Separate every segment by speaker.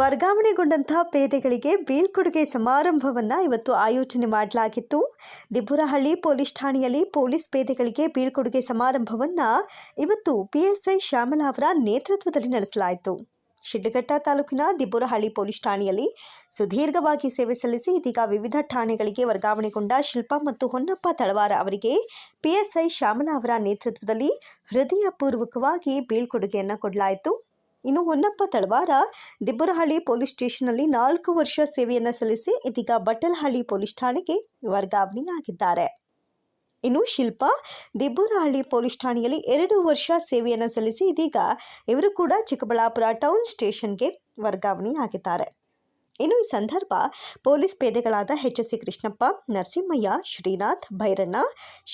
Speaker 1: ವರ್ಗಾವಣೆಗೊಂಡಂತಹ ಪೇದೆಗಳಿಗೆ ಬೀಳ್ಕೊಡುಗೆ ಸಮಾರಂಭವನ್ನು ಇವತ್ತು ಆಯೋಜನೆ ಮಾಡಲಾಗಿತ್ತು. ದಿಬ್ಬುರಹಳ್ಳಿ ಪೊಲೀಸ್ ಠಾಣೆಯಲ್ಲಿ ಪೊಲೀಸ್ ಪೇದೆಗಳಿಗೆ ಬೀಳ್ಕೊಡುಗೆ ಸಮಾರಂಭವನ್ನು ಇವತ್ತು ಪಿಎಸ್ಐ ಶ್ಯಾಮಲಾ ಅವರ ನೇತೃತ್ವದಲ್ಲಿ ನಡೆಸಲಾಯಿತು. ಶಿಡ್ಡಘಟ್ಟ ತಾಲೂಕಿನ ದಿಬ್ಬುರಹಳ್ಳಿ ಪೊಲೀಸ್ ಠಾಣೆಯಲ್ಲಿ ಸುದೀರ್ಘವಾಗಿ ಸೇವೆ ಸಲ್ಲಿಸಿ ಇದೀಗ ವಿವಿಧ ಠಾಣೆಗಳಿಗೆ ವರ್ಗಾವಣೆಗೊಂಡ ಶಿಲ್ಪಾ ಮತ್ತು ಹೊನ್ನಪ್ಪ ತಳವಾರ ಅವರಿಗೆ ಪಿಎಸ್ಐ ಶ್ಯಾಮಲಾ ಅವರ ನೇತೃತ್ವದಲ್ಲಿ ಹೃದಯಪೂರ್ವಕವಾಗಿ ಬೀಳ್ಕೊಡುಗೆಯನ್ನು ಕೊಡಲಾಯಿತು. ಇನ್ನು ಹೊನ್ನಪ್ಪ ತಳವಾರ ದಿಬ್ಬರಹಳ್ಳಿ ಪೊಲೀಸ್ ಸ್ಟೇಷನ್ನಲ್ಲಿ ನಾಲ್ಕು ವರ್ಷ ಸೇವೆಯನ್ನು ಸಲ್ಲಿಸಿ ಇದೀಗ ಬಟ್ಟಲಹಳ್ಳಿ ಪೊಲೀಸ್ ಠಾಣೆಗೆ ವರ್ಗಾವಣೆಯಾಗಿದ್ದಾರೆ. ಇನ್ನು ಶಿಲ್ಪಾ, ದಿಬ್ಬುರಹಳ್ಳಿ ಪೊಲೀಸ್ ಠಾಣೆಯಲ್ಲಿ ಎರಡು ವರ್ಷ ಸೇವೆಯನ್ನು ಸಲ್ಲಿಸಿ ಇದೀಗ ಇವರು ಕೂಡ ಚಿಕ್ಕಬಳ್ಳಾಪುರ ಟೌನ್ ಸ್ಟೇಷನ್ಗೆ ವರ್ಗಾವಣೆಯಾಗಿದ್ದಾರೆ. ಇನ್ನು ಈ ಸಂದರ್ಭ police ಪೇದೆಗಳಾದ H S C Krishnappa, Narasimhaiah, Srinath, Bhairanna,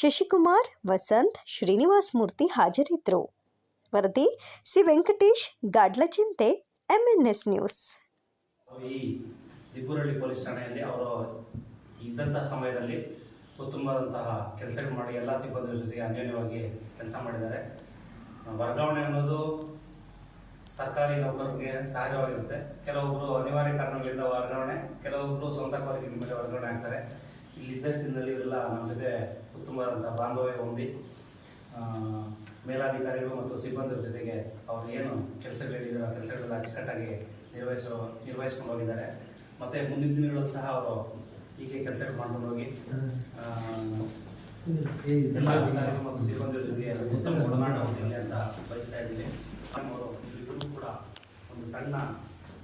Speaker 1: Shashikumar, Vasanth, Srinivas Murthy ಹಾಜರಿದ್ದರು. ವರದಿ, C. Venkatesh Gadlachinte MNS news
Speaker 2: ಈ ದಿಬ್ಬುರಳ್ಳಿ ಪೊಲೀಸ್ ಠಾಣೆಯಲ್ಲಿ ಅವರು ಇದ್ದಂತಹ ಸಮಯದಲ್ಲಿ ಉತ್ತಮವಾದಂತಹ ಕೆಲಸಗಳು ಮಾಡಿ ಎಲ್ಲ ಸಿಬ್ಬಂದಿ ಜೊತೆಗೆ ಅನ್ಯೋನ್ಯವಾಗಿ ಕೆಲಸ ಮಾಡಿದ್ದಾರೆ. ವರ್ಗಾವಣೆ ಅನ್ನೋದು ಸರ್ಕಾರಿ ನೌಕರರಿಗೆ ಸಹಜವಾಗಿರುತ್ತೆ. ಕೆಲವೊಬ್ಬರು ಅನಿವಾರ್ಯ ಕಾರಣಗಳಿಂದ ವರ್ಗಾವಣೆ ಕೆಲವೊಬ್ಬರು ಸ್ವಂತ ಕೋರಿಕೆ ಮೇಲೆ ವರ್ಗಾವಣೆ ಆಗ್ತಾರೆ. ಇಲ್ಲಿ ಇದ್ದಷ್ಟು ದಿನದಲ್ಲಿ ಇವರೆಲ್ಲ ನಮ್ಮ ಜೊತೆ ಉತ್ತಮವಾದಂಥ ಬಾಂಧವ್ಯ ಹೊಂದಿ ಮೇಲಾಧಿಕಾರಿಗಳು ಮತ್ತು ಸಿಬ್ಬಂದಿ ಜೊತೆಗೆ ಅವರು ಏನು ಕೆಲಸಗಳಿದ್ದಾರೆ ಆ ಕೆಲಸಗಳೆಲ್ಲ ಅಚ್ಚುಕಟ್ಟಾಗಿ ನಿರ್ವಹಿಸೋ ನಿರ್ವಹಿಸ್ಕೊಂಡು ಹೋಗಿದ್ದಾರೆ. ಮತ್ತು ಮುಂದಿನ ದಿನಗಳು ಸಹ ಅವರು ಹೀಗೆ ಕೆಲಸಗಳು ಮಾಡ್ಕೊಂಡು ಹೋಗಿ ಎಲ್ಲ ಅಧಿಕಾರಿಗಳು ಮತ್ತು ಸಿಬ್ಬಂದಿ ಜೊತೆಗೆ ಉತ್ತಮ ಒಡನಾಟ ಹೊಂದಿರಲಿ ಅಂತ ಬಯಸ್ತಾ ಇದ್ದೀನಿ. ಅವರು ಇಲ್ಲಿಗೂ ಕೂಡ ಒಂದು ಸಣ್ಣ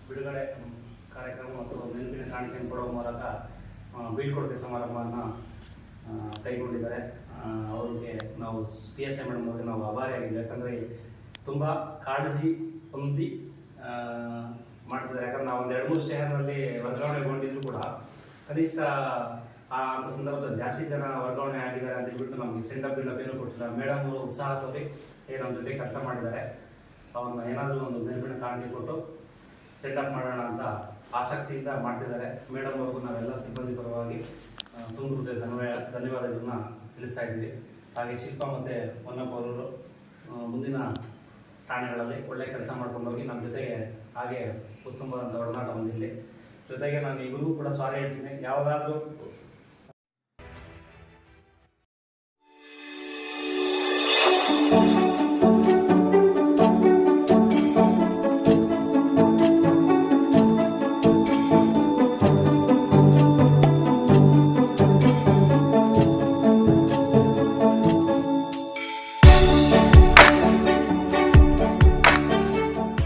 Speaker 2: ಬಿಡುಗಡೆ ಕಾರ್ಯಕ್ರಮ ಮತ್ತು ನೆನಪಿನ ಕಾಣಿಕೆಯನ್ನು ಕೊಡುವ ಮೂಲಕ ಬೀಳ್ಕೊಡುಗೆ ಸಮಾರಂಭವನ್ನು ಕೈಗೊಂಡಿದ್ದಾರೆ. ಆ, ಅವ್ರಿಗೆ ನಾವು ಪಿ ಎಸ್ ಐ ಮೇಡಮ್ ಅವ್ರಿಗೆ ನಾವು ಆಭಾರಿಯಾಗಿದ್ದೀವಿ ಯಾಕಂದರೆ ತುಂಬ ಕಾಳಜಿ ಹೊಂದಿ ಮಾಡ್ತಿದ್ದಾರೆ. ಯಾಕಂದ್ರೆ ನಾವು ಒಂದು ಎರಡು ಮೂರು ಸ್ಟೇಷನಲ್ಲಿ ವರ್ಗಾವಣೆಗೊಂಡಿದ್ರು ಕೂಡ ಕನಿಷ್ಠ ಆ, ಅಂತ ಸಂದರ್ಭದಲ್ಲಿ ಜಾಸ್ತಿ ಜನ ವರ್ಗಾವಣೆ ಆಗಿದ್ದಾರೆ ಅಂತ ಹೇಳ್ಬಿಟ್ಟು ನಮಗೆ ಸೆಂಡಪ್ ಇಲ್ಲ, ಏನು ಕೊಟ್ಟಿಲ್ಲ. ಮೇಡಮ್ ಅವರು ಉತ್ಸಾಹ ತೋರಿ ಏ ನಮ್ಮ ಜೊತೆ ಕೆಲಸ ಮಾಡಿದ್ದಾರೆ. ಅವ್ರನ್ನ ಏನಾದರೂ ಒಂದು ನೆನಪಿನ ಕಾರಣಕ್ಕೆ ಕೊಟ್ಟು ಸೆಟಪ್ ಮಾಡೋಣ ಅಂತ ಆಸಕ್ತಿಯಿಂದ ಮಾಡ್ತಿದ್ದಾರೆ. ಮೇಡಮ್ ಅವ್ರಿಗೂ ನಾವೆಲ್ಲ ಸಿಬ್ಬಂದಿ ಪರವಾಗಿ ತುಂಬ ಹೃದಯ ಧನ್ಯವಾದ, ಧನ್ಯವಾದಗಳನ್ನ ತಿಳಿಸ್ತಾ ಇದ್ದೀವಿ. ಹಾಗೆ ಶಿಲ್ಪ ಮತ್ತು ಹೊನ್ನಪ್ಪ ಅವರು ಮುಂದಿನ ಠಾಣೆಗಳಲ್ಲಿ ಒಳ್ಳೆ ಕೆಲಸ ಮಾಡ್ಕೊಂಡು ಹೋಗಿ ನಮ್ಮ ಜೊತೆಗೆ ಹಾಗೆ ಉತ್ತಮವಾದಂಥ ಒಡನಾಟ ಹೊಂದಿರಲಿ ಜೊತೆಗೆ ನಾನು ಇಬ್ಬರಿಗೂ ಕೂಡ ಸಾರಿ ಹೇಳ್ತೀನಿ. ಯಾವುದಾದ್ರೂ